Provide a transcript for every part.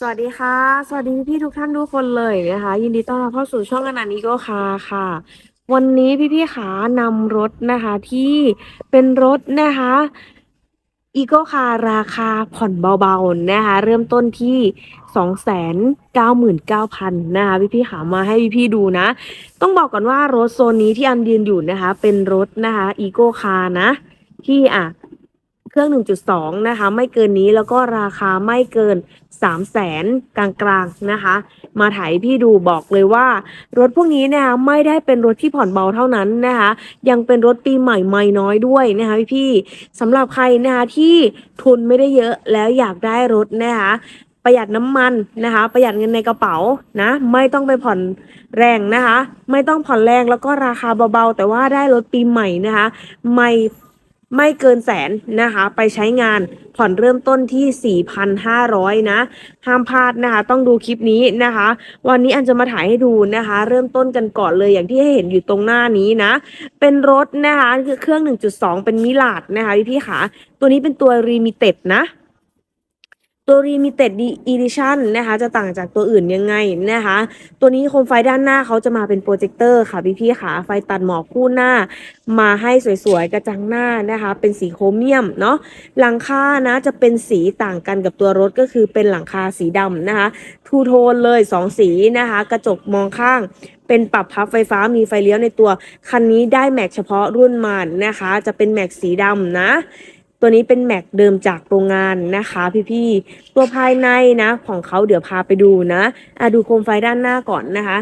สวัสดีค่ะ สวัสดีพี่ทุกท่านทุกคนเลยนะคะ ยินดีต้อนรับเข้าสู่ช่องอนันต์อีโก้คาร์ค่ะ วันนี้พี่ๆขานำรถนะคะที่เป็นรถนะคะอีโก้คาร์ราคาผ่อนเบาๆนะคะ เริ่มต้นที่สองแสนเก้าหมื่นเก้าพันนะคะพี่ๆขามาให้พี่ๆดูนะ ต้องบอกก่อนว่ารถโซนนี้ที่อันยืนอยู่นะคะ เป็นรถนะคะอีโก้คาร์นะ ที่อะ เครื่อง 1.2 นะคะ ไม่เกินนี้แล้วก็ราคาไม่เกิน 3 0 0แสนกลางๆนะคะ มาถ่ายพี่ดูบอกเลยว่า รถพวกนี้นะคะไม่ได้เป็นรถที่ผ่อนเบาเท่านั้นนะคะ ยังเป็นรถปีใหม่ไม่น้อยด้วยนะคะพี่ๆสำหรับใครนะคะที่ทุนไม่ได้เยอะแล้วอยากได้รถนะคะประหยัดน้ำมันนะคะ ประหยัดเงินในกระเป๋านะ ไม่ต้องไปผ่อนแรงนะคะ ไม่ต้องผ่อนแรงแล้วก็ราคาเบาๆ แต่ว่าได้รถปีใหม่นะคะ ไม่ ไม่เกินแสนนะคะ ไปใช้งานผ่อนเริ่มต้นที่ 4,500 นะ ห้ามพลาดนะคะ ต้องดูคลิปนี้นะคะ วันนี้อันจะมาถ่ายให้ดูนะคะ เริ่มต้นกันก่อนเลยอย่างที่ให้เห็นอยู่ตรงหน้านี้นะ เป็นรถนะคะคือเครื่อง 1.2 เป็นมิลาดนะคะพี่พี่ขาตัวนี้เป็นตัวรีมิเต็ดนะ ตัว Limited Edition นะคะจะต่างจากตัวอื่นยังไงนะคะ ตัวนี้โคมไฟด้านหน้าเขาจะมาเป็นโปรเจคเตอร์ค่ะพี่พี่ๆขาไฟตัดหมอกคู่หน้า มาให้สวยๆ กระจังหน้านะคะ เป็นสีโครเมียมเนาะหลังคานะจะเป็นสีต่างกันกับตัวรถก็คือเป็นหลังคาสีดำนะคะทูโทนเลยสองสีนะคะ กระจกมองข้างเป็นปรับพับไฟฟ้ามีไฟเลี้ยวในตัว คันนี้ได้แม็กเฉพาะรุ่นมานะคะ จะเป็นแม็กสีดำนะ ตัวนี้เป็นแม็กเดิมจากโรงงานนะคะ พี่ๆ ตัวภายในนะ ของเขาเดี๋ยวพาไปดูนะอะดูโคมไฟด้านหน้าก่อนนะคะ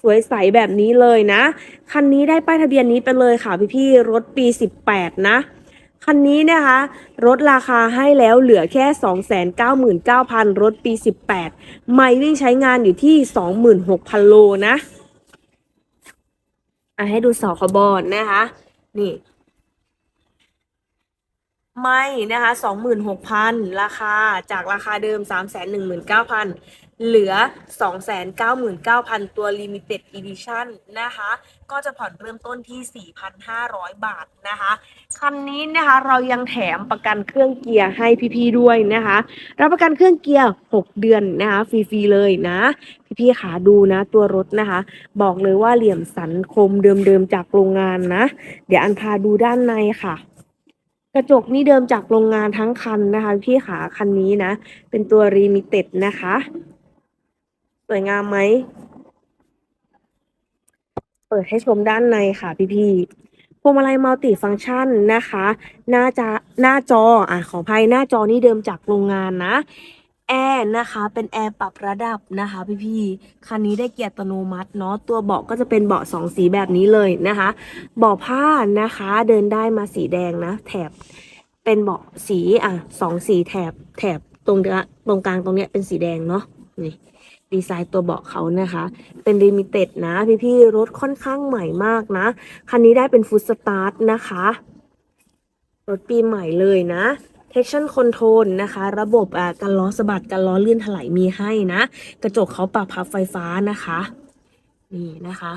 สวยใสแบบนี้เลยนะ คันนี้ได้ป้ายทะเบียนนี้ไปเลยค่ะ พี่ๆ รถปี 18 นะคันนี้นะคะรถราคาให้แล้วเหลือแค่ 299,000 รถปี 18 ไม่วิ่งใช้งานอยู่ที่ 26,000 โลนะอะให้ดูสอขบอนนะคะ นี่ ไม่นะคะสองหมื่นหกพันราคาจากราคาเดิมสามแสนหนึ่งหมื่นเก้าพันเหลือสองแสนเก้าหมื่นเก้าพันตัว limited edition นะคะ ก็จะผ่อนเริ่มต้นที่สี่พันห้าร้อยบาทนะคะ คันนี้นะคะเรายังแถมประกันเครื่องเกียร์ให้พี่ๆด้วยนะคะ รับประกันเครื่องเกียร์หกเดือนนะคะฟรีๆเลยนะ พี่ๆขาดูนะตัวรถนะคะ บอกเลยว่าเหลี่ยมสันคมเดิมๆจากโรงงานนะ เดี๋ยวอันพาดูด้านในค่ะ กระจกนี่เดิมจากโรงงานทั้งคันนะคะ พี่ขาคันนี้นะ เป็นตัวรีมิเต็ดนะคะ สวยงามไหม เปิดให้ชมด้านในค่ะพี่ๆพวงมาลัยมัลติฟังก์ชันนะคะ หน้าจอหน้าจออะขออภัยหน้าจอนี่เดิมจากโรงงานนะ แอร์นะคะเป็นแอร์ปรับระดับนะคะพี่ๆคันนี้ได้เกียร์อัตโนมัติเนาะตัวเบาะก็จะเป็นเบาะสองสีแบบนี้เลยนะคะเบาะผ้านะคะเดินได้มาสีแดงนะ แถบเป็นเบาะสีอะสองสีแถบแถบตรงตรงกลางตรงเนี้ยเป็นสีแดงเนาะนี่ดีไซน์ตัวเบาะเขานะคะ เป็นลิมิเต็ดนะ พี่ๆรถค่อนข้างใหม่มากนะ คันนี้ได้เป็นฟุตสตาร์ทนะคะ รถปีใหม่เลยนะ traction control นะคะ ระบบอ่ากันล้อสะบัดกันล้อเลื่อนถลายมีให้นะ กระจกเขาปรับพับไฟฟ้านะคะ นี่นะคะ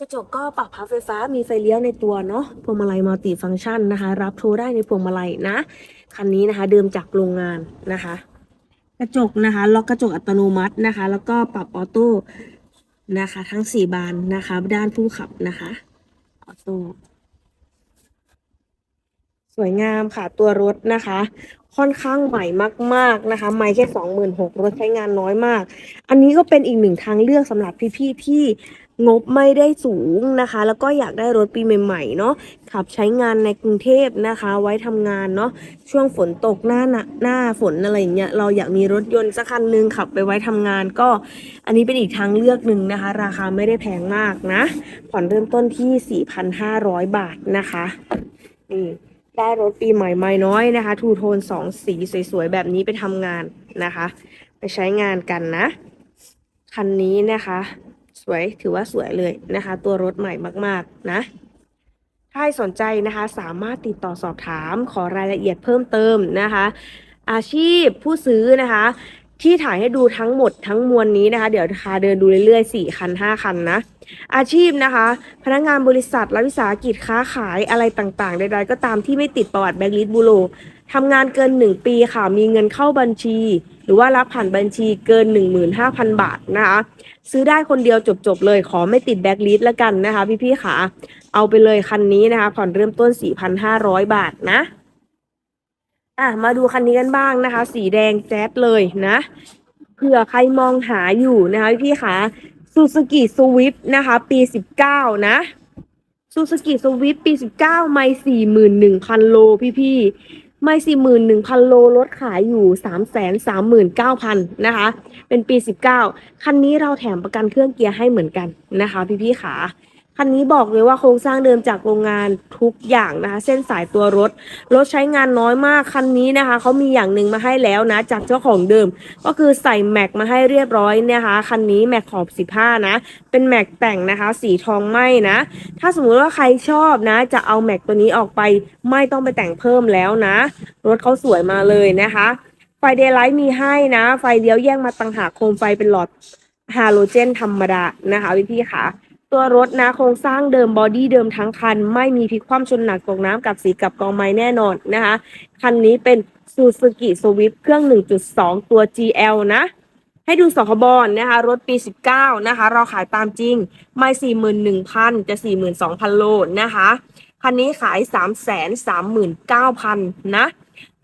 กระจกก็ปรับพับไฟฟ้ามีไฟเลี้ยวในตัวเนาะพวงมาลัยมัลติฟังก์ชันนะคะ รับโทรได้ในพวงมาลัยนะ คันนี้นะคะ เดิมจากโรงงานนะคะ กระจกนะคะล็อกกระจกอัตโนมัตินะคะ แล้วก็ปรับออโต้นะคะ ทั้งสี่บานนะคะ ด้านผู้ขับนะคะออโต้ สวยงามค่ะตัวรถนะคะ ค่อนข้างใหม่มาก ๆนะคะไม่แค่สองหมื่นหกรถใช้งานน้อยมาก อันนี้ก็เป็นอีกหนึ่งทางเลือกสำหรับพี่ๆที่งบไม่ได้สูงนะคะ แล้วก็อยากได้รถปีใหม่ๆเนาะขับใช้งานในกรุงเทพนะคะ ไว้ทำงานเนาะช่วงฝนตกหน้าหนาหน้าฝนอะไรอย่างเงี้ยเราอยากมีรถยนต์สักคันหนึงขับไปไว้ทำงานก็ อันนี้เป็นอีกทางเลือกหนึ่งนะคะ ราคาไม่ได้แพงมากนะ ผ่อนเริ่มต้นที่ 4,500 บาทนะคะนี่ ได้รถปีใหม่ไม่น้อยนะคะทูโทนสองสีสวยๆแบบนี้ไปทำงานนะคะ ไปใช้งานกันนะ คันนี้นะคะ สวยถือว่าสวยเลยนะคะ ตัวรถใหม่มากๆนะถ้าใครสนใจนะคะสามารถติดต่อสอบถามขอรายละเอียดเพิ่มเติมนะคะ อาชีพผู้ซื้อนะคะ ที่ถ่ายให้ดูทั้งหมดทั้งมวลนี้นะคะ เดี๋ยวพาเดินดูเรื่อยๆสี่คันห้าคันนะ อาชีพนะคะ พนักงานบริษัทรัฐวิสาหกิจค้าขายอะไรต่างๆ ใดๆ ก็ตามที่ไม่ติดประวัติแบงค์ลิสบูโรทำงานเกิน 1 ปีค่ะ มีเงินเข้าบัญชี หรือว่ารับผ่านบัญชีเกิน 15,000 บาทนะคะซื้อได้คนเดียวจบๆเลย ขอไม่ติดแบ็กลิสต์แล้วกันนะคะ พี่ๆค่ะ เอาไปเลยคันนี้นะคะ ผ่อนเริ่มต้น 4,500 บาทนะ อะมาดูคันนี้กันบ้างนะคะ สีแดงแจ๊ดเลยนะเผื่อใครมองหาอยู่นะคะพี่คะซูซูกิสวิฟนะคะ ปี19นะซูซูกิสวิฟปี19ไม่41,000โลพี่ๆไม่41,000โลรถขายอยู่339,000นเก้าพันนะคะ เป็นปี19คันนี้เราแถมประกันเครื่องเกียร์ให้เหมือนกันนะคะ พี่ๆขา คันนี้บอกเลยว่าโครงสร้างเดิมจากโรงงานทุกอย่างนะคะ เส้นสายตัวรถ รถใช้งานน้อยมากคันนี้นะคะเขามีอย่างหนึ่งมาให้แล้วนะ จากเจ้าของเดิม ก็คือใส่แม็กมาให้เรียบร้อยนะคะ คันนี้แม็กขอบ15นะ เป็นแม็กแต่งนะคะ สีทองไหมนะ ถ้าสมมุติว่าใครชอบนะ จะเอาแม็กตัวนี้ออกไป ไม่ต้องไปแต่งเพิ่มแล้วนะ รถเขาสวยมาเลยนะคะ ไฟเดย์ไลท์มีให้นะ ไฟเลี้ยวแยกมาต่างหากโคมไฟเป็นหลอดฮาโลเจนธรรมดานะคะพี่พี่ๆค่ะ ตัวรถนะโครงสร้างเดิมบอดี้เดิมทั้งคัน ไม่มีพลิกคว่ำชนหนักตกน้ำกับสีกับกองไม้แน่นอนนะคะ คันนี้เป็นซูซูกิสวิฟเครื่อง 1.2 ตัว GL นะ ให้ดูสคบอนนะคะ รถปี 19 นะคะ เราขายตามจริง ไม่ 41,000 จะ 42,000 โลนะคะ คันนี้ขาย 339,000 นะ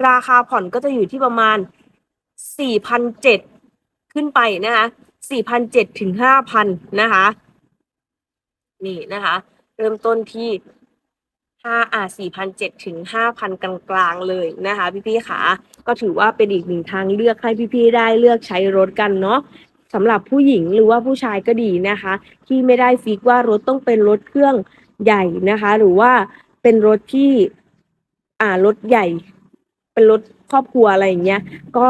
ราคาผ่อนก็จะอยู่ที่ประมาณ 4,700 ขึ้นไปนะคะ 4,700 ถึง 5,000 นะคะ นี่นะคะ เริ่มต้นที่ห้าอ่าสี่พันเจ็ดถึงห้าพันกลางๆเลยนะคะ พี่ๆขาก็ถือว่าเป็นอีกหนึ่งทางเลือกให้พี่ๆได้เลือกใช้รถกันเนาะสำหรับผู้หญิงหรือว่าผู้ชายก็ดีนะคะ ที่ไม่ได้ฟิกว่ารถต้องเป็นรถเครื่องใหญ่นะคะ หรือว่าเป็นรถที่อ่ารถใหญ่ เป็นรถครอบครัวอะไรอย่างเงี้ย ก็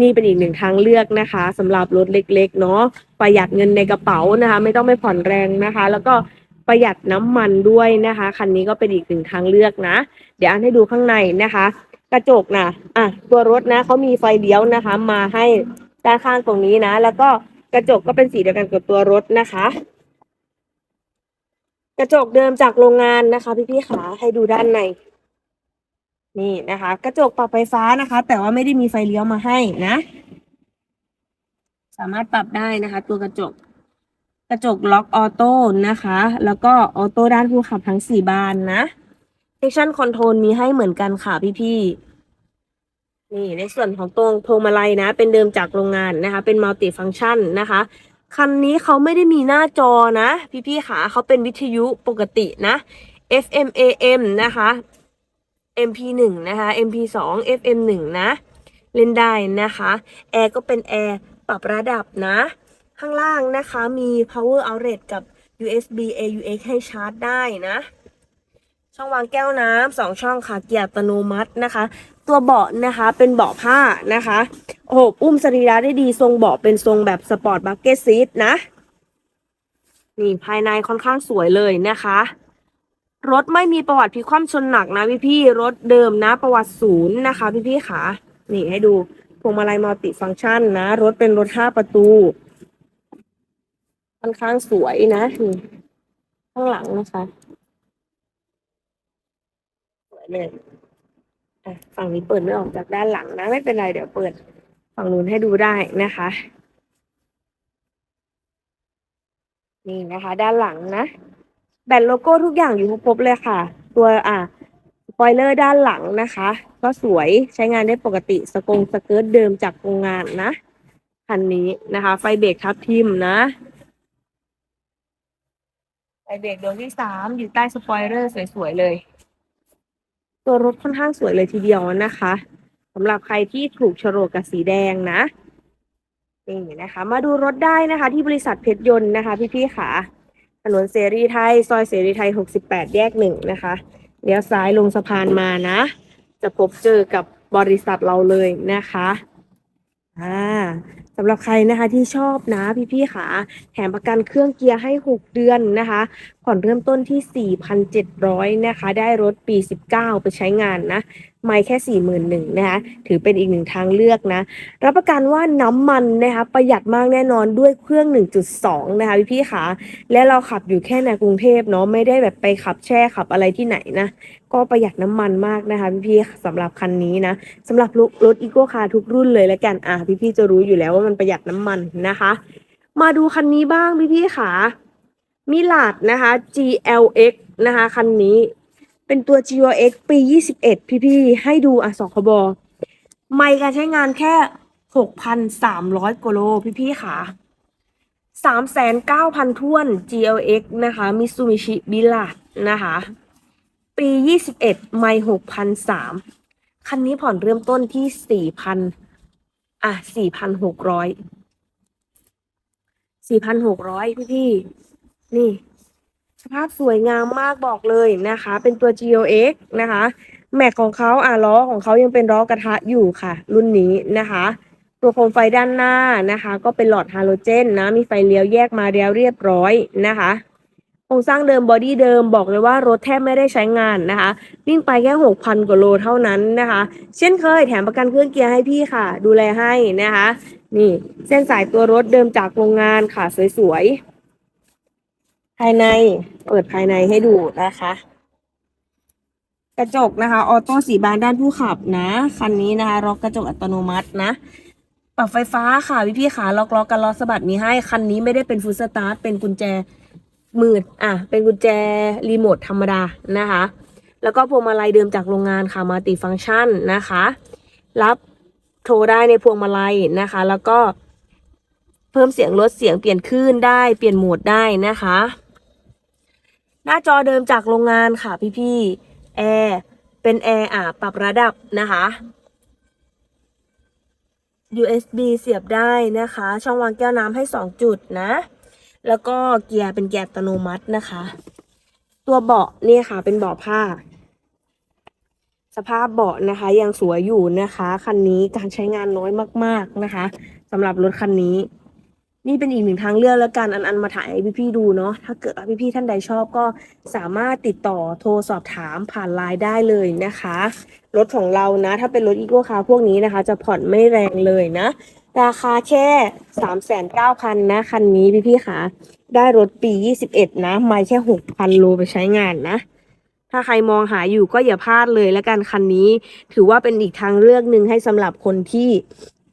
นี่เป็นอีกหนึ่งทางเลือกนะคะสำหรับรถเล็กๆเนาะประหยัดเงินในกระเป๋านะคะ ไม่ต้องไปผ่อนแรงนะคะ แล้วก็ประหยัดน้ำมันด้วยนะคะคันนี้ก็เป็นอีกหนึ่งทางเลือกนะ เดี๋ยวอันให้ดูข้างในนะคะ กระจกนะอะตัวรถนะเขามีไฟเลี้ยวนะคะ มาให้ด้านข้างตรงนี้นะ แล้วก็กระจกก็เป็นสีเดียวกันกับตัวรถนะคะ กระจกเดิมจากโรงงานนะคะ พี่ๆขาให้ดูด้านใน นี่นะคะ กระจกปรับไฟฟ้านะคะ แต่ว่าไม่ได้มีไฟเลี้ยวมาให้นะ สามารถปรับได้นะคะ ตัวกระจก กระจกล็อกออโต้นะคะ แล้วก็ออโต้ด้านผู้ขับทั้งสี่บานนะ section control มีให้เหมือนกันค่ะพี่ๆนี่ในส่วนของตรงพวงมาลัยนะ เป็นเดิมจากโรงงานนะคะ เป็นมัลติฟัง c t ชันนะคะคันนี้เขาไม่ได้มีหน้าจอนะ พี่ๆขาเขาเป็นวิทยุปกตินะ FM AM นะคะ MP1 นะคะ MP2 FM1 นะ เล่นได้นะคะแอร์ก็เป็นแอร์ปรับระดับนะ ข้างล่างนะคะมี power outlet กับ USB AUX ให้ชาร์จได้นะ ช่องวางแก้วน้ำสองช่องค่ะเกียร์อัตโนมัตินะคะ ตัวเบาะนะคะเป็นเบาะผ้านะคะโอ้โหอุ้มสรีระได้ดีทรงเบาะเป็นทรงแบบสปอร์ตบักเก็ตซีทนะ นี่ภายในค่อนข้างสวยเลยนะคะ รถไม่มีประวัติพลิกคว่ำชนหนักนะพี่พี่ๆรถเดิมนะ ประวัติศูนย์นะคะพี่พี่ๆขานี่ให้ดูพวงมาลัยมัลติฟังก์ชันนะ รถเป็นรถห้าประตูค่อนข้างสวยนะนี่ข้างหลังนะคะสวยเลยฝั่งนี้เปิดไม่ออกจากด้านหลังนะ ไม่เป็นไรเดี๋ยวเปิด ฝั่งนู้นให้ดูได้นะคะ นี่นะคะ ด้านหลังนะ แบตโลโก้ทุกอย่างอยู่ครบเลยค่ะ ตัวอะสปอยเลอร์ด้านหลังนะคะ ก็สวยใช้งานได้ปกติสกงสเกิร์ตเดิมจากโรงงานนะคันนี้นะคะ ไฟเบรกทับทิมนะไฟเบรกดวงที่สามอยู่ใต้สปอยเลอร์สวยๆเลย ตัวรถค่อนข้างสวยเลยทีเดียวนะคะสำหรับใครที่ถูกโฉลกกับสีแดงนะนี่นะคะ มาดูรถได้นะคะ ที่บริษัทเพชรยนต์นะคะ พี่ๆค่ะ ถนนเสรีไทย ซอยเสรีไทย 68 แยกหนึ่งนะคะเลี้ยวซ้ายลงสะพานมานะ จะพบเจอกับบริษัทเราเลยนะคะอ่าสำหรับใครนะคะที่ชอบนะพี่ๆค่ะแถมประกันเครื่องเกียร์ให้ 6 เดือนนะคะ ผ่อนเริ่มต้นที่ 4,700 นะคะ ได้รถปี 19 ไปใช้งานนะ ไม่แค่สี่หมื่นหนึ่งนะคะถือเป็นอีกหนึ่งทางเลือกนะ รับประกันว่าน้ำมันนะคะประหยัดมากแน่นอนด้วยเครื่อง 1.2 นะคะพี่พี่ขาและเราขับอยู่แค่ในกรุงเทพเนาะไม่ได้แบบไปขับแช่ขับอะไรที่ไหนนะก็ประหยัดน้ำมันมากนะคะพี่พี่สำหรับคันนี้นะสำหรับรถอีโก้คาร์ทุกรุ่นเลยแล้วกันอะพี่พี่จะรู้อยู่แล้วว่ามันประหยัดน้ำมันนะคะ มาดูคันนี้บ้างพี่พี่ขามิลาดนะคะ GLX นะคะคันนี้ เป็นตัว GLX ปี 21พี่พี่ๆ ให้ดูอะสองคบไม่การใช้งานแค่ 6,300กโลพี่พี่ๆค่ะ 39,000ท้วน GLX นะคะ Mitsubishi b i l a นะคะ ปี 21 ไม่6,003คันนี้ผ่อนเริ่มต้นที่ 4,000 อะ 4,600 4,600 พี่พี่ๆนี่ สภาพสวยงามมากบอกเลยนะคะ เป็นตัว GLX นะคะ แม็กของเขาอะล้อของเขายังเป็นล้อกระทะอยู่ค่ะ รุ่นนี้นะคะ ตัวโคมไฟด้านหน้านะคะ ก็เป็นหลอดฮาโลเจนนะ มีไฟเลี้ยวแยกมาแล้วเรียบร้อยนะคะโครงสร้างเดิมบอดี้เดิมบอกเลยว่ารถแทบไม่ได้ใช้งานนะคะ วิ่งไปแค่6,000กว่าโลเท่านั้นนะคะ เช่นเคยแถมประกันเครื่องเกียร์ให้พี่ค่ะ ดูแลให้นะคะ นี่เส้นสายตัวรถเดิมจากโรงงานค่ะสวยๆ ภายในเปิดภายในให้ดูนะคะ กระจกนะคะ ออโต้สีบานด้านผู้ขับนะคันนี้นะคะล็อกกระจกอัตโนมัตินะปรับไฟฟ้าค่ะพี่พี่ขาล็อกล้อกันล้อสะบัดมีให้คันนี้ไม่ได้เป็นฟูลสตาร์ทเป็นกุญแจมืออะ เป็นกุญแจรีโมทธรรมดานะคะ แล้วก็พวงมาลัยเดิมจากโรงงานค่ะมัลติฟังก์ชันนะคะ รับโทรได้ในพวงมาลัยนะคะ แล้วก็เพิ่มเสียงลดเสียงเปลี่ยนคลื่นได้เปลี่ยนโหมดได้นะคะ หน้าจอเดิมจากโรงงานค่ะพี่พี่ๆแอร์เป็นแอร์อะปรับระดับนะคะ USB เสียบได้นะคะ ช่องวางแก้วน้ำให้ 2 จุดนะ แล้วก็เกียร์เป็นเกียร์อัตโนมัตินะคะ ตัวเบาะเนี่ยค่ะ เป็นเบาะผ้า สภาพเบาะนะคะ ยังสวยอยู่นะคะ คันนี้การใช้งานน้อยมาก ๆนะคะสำหรับรถคันนี้ นี่เป็นอีกหนึ่งทางเลือกแล้วกันอันอันมาถ่ายให้พี่ๆดูเนาะถ้าเกิดว่าพี่ๆท่านใดชอบก็สามารถติดต่อโทรสอบถามผ่านไลน์ได้เลยนะคะรถของเรานะ ถ้าเป็นรถอีโก้คาร์พวกนี้นะคะ จะผ่อนไม่แรงเลยนะ ราคาแค่สามแสนเก้าพันนะ คันนี้พี่ๆค่ะ ได้รถปียี่สิบเอ็ดนะ ไม่แค่หกพันโลไปใช้งานนะ ถ้าใครมองหาอยู่ก็อย่าพลาดเลยแล้วกันคันนี้ ถือว่าเป็นอีกทางเลือกหนึ่งให้สำหรับคนที่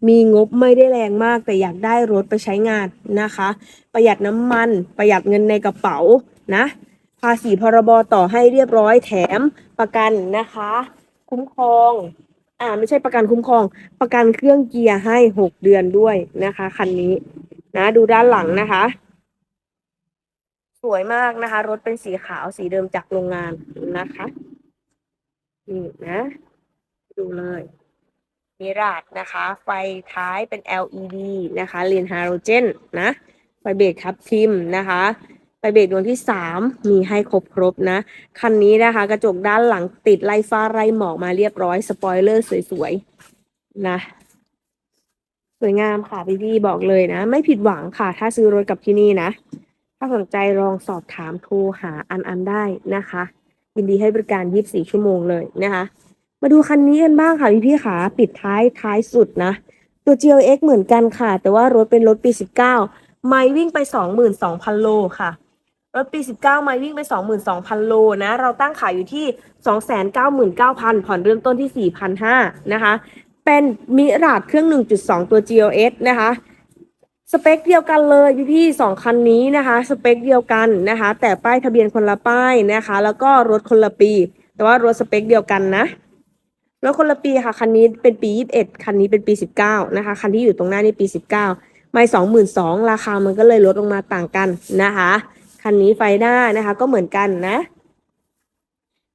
มีงบไม่ได้แรงมาก แต่อยากได้รถไปใช้งานนะคะ ประหยัดน้ำมัน ประหยัดเงินในกระเป๋านะ ภาษีพรบต่อให้เรียบร้อยแถมประกันนะคะ คุ้มครอง อ่าไม่ใช่ประกันคุ้มครอง ประกันเครื่องเกียร์ให้หกเดือนด้วยนะคะ คันนี้นะดูด้านหลังนะคะ สวยมากนะคะ รถเป็นสีขาวสีเดิมจากโรงงานนะคะนี่นะ ดูเลย มิราดนะคะ ไฟท้ายเป็น LED นะคะเลนฮาโลเจนนะ ไฟเบรกทับทิมนะคะไฟเบรกดวงที่สามมีให้ครบครบนะ คันนี้นะคะ กระจกด้านหลังติดไล่ฟ้าไล่หมอกมาเรียบร้อย สปอยเลอร์สวยๆ นะสวยงามค่ะพี่ๆบอกเลยนะ ไม่ผิดหวังค่ะ ถ้าซื้อรถกับที่นี่นะ ถ้าสนใจลองสอบถามโทรหาอันอันได้นะคะ ยินดีให้บริการ 24 ชั่วโมงเลยนะคะ มาดูคันนี้กันบ้างค่ะพี่พี่ขาปิดท้ายท้ายสุดนะ ตัว GLX เหมือนกันค่ะ แต่ว่ารถเป็นรถปี 19 ไมล์วิ่งไป 22,000 โลค่ะ รถปี 19 ไมล์วิ่งไป 22,000 โลนะ เราตั้งขายอยู่ที่ 299,000 ผ่อนเริ่มต้นที่ 4,500 นะคะ เป็นมิราดเครื่อง 1.2 ตัว GLS นะคะสเปคเดียวกันเลยพี่พี่ๆสองคันนี้นะคะ สเปคเดียวกันนะคะ แต่ป้ายทะเบียนคนละป้ายนะคะ แล้วก็รถคนละปี แต่ว่ารถสเปคเดียวกันนะ รถคนละปีค่ะคันนี้เป็นปี21คันนี้เป็นปี19นะคะคันที่อยู่ตรงหน้านี่ปี19ไม่22,000ราคามันก็เลยลดลงมาต่างกันนะคะคันนี้ไฟหน้านะคะก็เหมือนกันนะ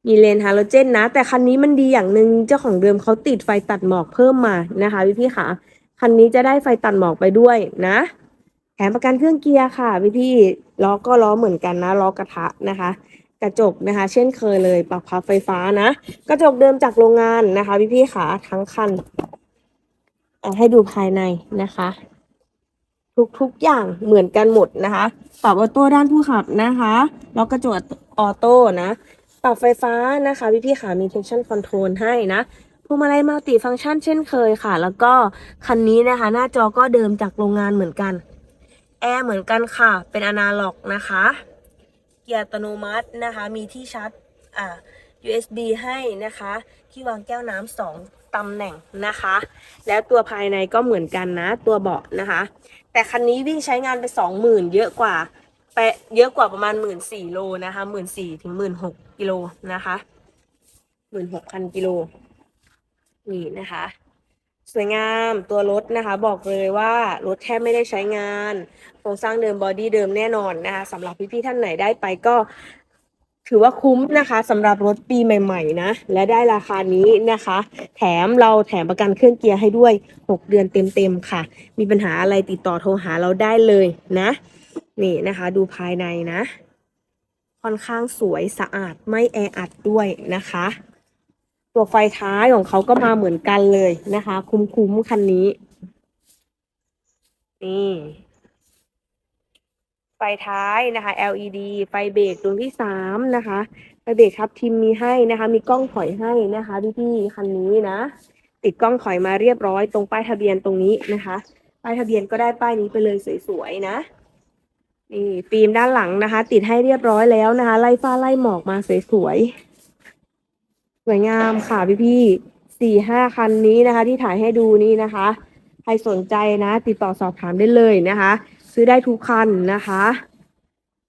มีเลนฮาโลเจนนะ แต่คันนี้มันดีอย่างหนึ่งเจ้าของเดิมเขาติดไฟตัดหมอกเพิ่มมานะคะพี่พี่ๆค่ะคันนี้จะได้ไฟตัดหมอกไปด้วยนะแถมประกันเครื่องเกียร์ค่ะพี่พี่ล้อก็ล้อเหมือนกันนะล้อกระทะนะคะ กระจกนะคะ เช่นเคยเลยปรับพับไฟฟ้านะ กระจกเดิมจากโรงงานนะคะ พี่พี่ขาทั้งคันอะให้ดูภายในนะคะ ทุกทุกอย่างเหมือนกันหมดนะคะปรับออโต้ด้านผู้ขับนะคะแล้วกระจกออโต้นะปรับไฟฟ้านะคะพี่ๆค่ะมี traction control ให้นะพวงมาลัยมัลติฟังก์ชันเช่นเคยค่ะ แล้วก็คันนี้นะคะ หน้าจอก็เดิมจากโรงงานเหมือนกัน แอร์เหมือนกันค่ะ เป็นอนาล็อกนะคะ เกียร์อัตโนมัตินะคะ มีที่ชาร์จอ่า USB ให้นะคะ ที่วางแก้วน้ำสองตำแหน่งนะคะ แล้วตัวภายในก็เหมือนกันนะ ตัวเบาะนะคะ แต่คันนี้วิ่งใช้งานไปสองหมื่นเยอะกว่าไปเยอะกว่าประมาณหมื่นสี่โลนะคะหมื่นสี่ถึงหมื่นหกกิโลนะคะหมื่นหกพันกิโลนี่นะคะ สวยงามตัวรถนะคะ บอกเลยว่ารถแทบไม่ได้ใช้งาน ครงสร้างเดิมบอดี้เดิมแน่นอนนะคะสำหรับพี่ๆท่านไหนได้ไปก็ถือว่าคุ้มนะคะสำหรับรถปีใหม่ๆนะ และได้ราคานี้นะคะ แถมเราแถมประกันเครื่องเกียร์ให้ด้วย 6 เดือนเต็มๆค่ะ มีปัญหาอะไรติดต่อโทรหาเราได้เลยนะ นี่นะคะ ดูภายในนะ ค่อนข้างสวยสะอาดไม่แออัดด้วยนะคะ ตัวไฟท้ายของเขาก็มาเหมือนกันเลยนะคะ คุ้มๆคันนี้นี่ ท้ายนะคะ LED ไฟเบรกดวงที่สามนะคะไฟเบรกทับทิมมีให้นะคะ มีกล้องถอยให้นะคะพี่ๆคันนี้นะ ติดกล้องถอยมาเรียบร้อย ตรงป้ายทะเบียนตรงนี้นะคะ ป้ายทะเบียนก็ได้ป้ายนี้ไปเลยสวยๆนะนี่ฟิล์มด้านหลังนะคะ ติดให้เรียบร้อยแล้วนะคะ ไล่ฟ้าไล่หมอกมาสวยๆสวยงามค่ะพี่ๆสี่ห้าคันนี้นะคะ ที่ถ่ายให้ดูนี่นะคะ ใครสนใจนะ ติดต่อสอบถามได้เลยนะคะ ซื้อได้ทุกคันนะคะ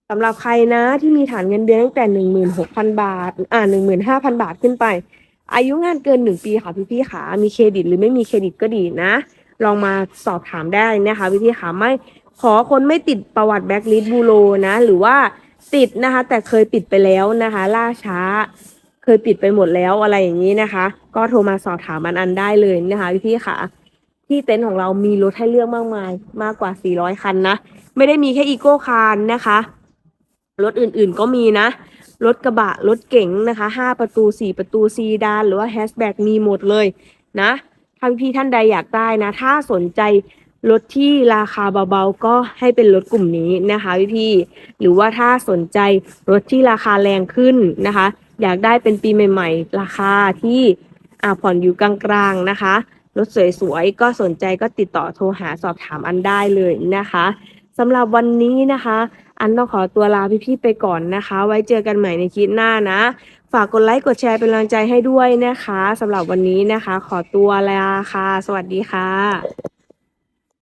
สำหรับใครนะที่มีฐานเงินเดือนตั้งแต่หนึ่งหมื่นหกพันบาท อ่าหนึ่งหมื่นห้าพันบาทขึ้นไป อายุงานเกินหนึ่งปีค่ะพี่ๆค่ะมีเครดิตหรือไม่มีเครดิตก็ดีนะ ลองมาสอบถามได้นะคะพี่ๆค่ะไม่ขอคนไม่ติดประวัติแบ็กลิสบูโรนะ หรือว่าติดนะคะ แต่เคยปิดไปแล้วนะคะ ล่าช้า เคยปิดไปหมดแล้วอะไรอย่างนี้นะคะ ก็โทรมาสอบถามมันอันได้เลยนะคะพี่ๆค่ะ ที่เต็นท์ของเรามีรถให้เลือกมากมาย มากกว่า 400 คันนะ ไม่ได้มีแค่อีโก้คารนะคะ รถอื่นๆก็มีนะ รถกระบะ รถเก๋งนะคะ 5 ประตู 4 ประตูซีดาน หรือว่าแฮชแบ็กมีหมดเลยนะ ถ้าพี่ท่านใดอยากได้นะ ถ้าสนใจรถที่ราคาเบาๆ ก็ให้เป็นรถกลุ่มนี้นะคะพี่ๆหรือว่าถ้าสนใจรถที่ราคาแรงขึ้นนะคะ อยากได้เป็นปีใหม่ ๆ ราคาที่อ่าผ่อนอยู่กลางๆนะคะ รถสวยๆ ก็สนใจก็ติดต่อโทรหาสอบถามอันได้เลยนะคะสำหรับวันนี้นะคะ อันต้องขอตัวลาพี่ๆไปก่อนนะคะ ไว้เจอกันใหม่ในคลิปหน้านะ ฝากกดไลค์กดแชร์เป็นกำลังใจให้ด้วยนะคะสำหรับวันนี้นะคะ ขอตัวลาค่ะ สวัสดีค่ะ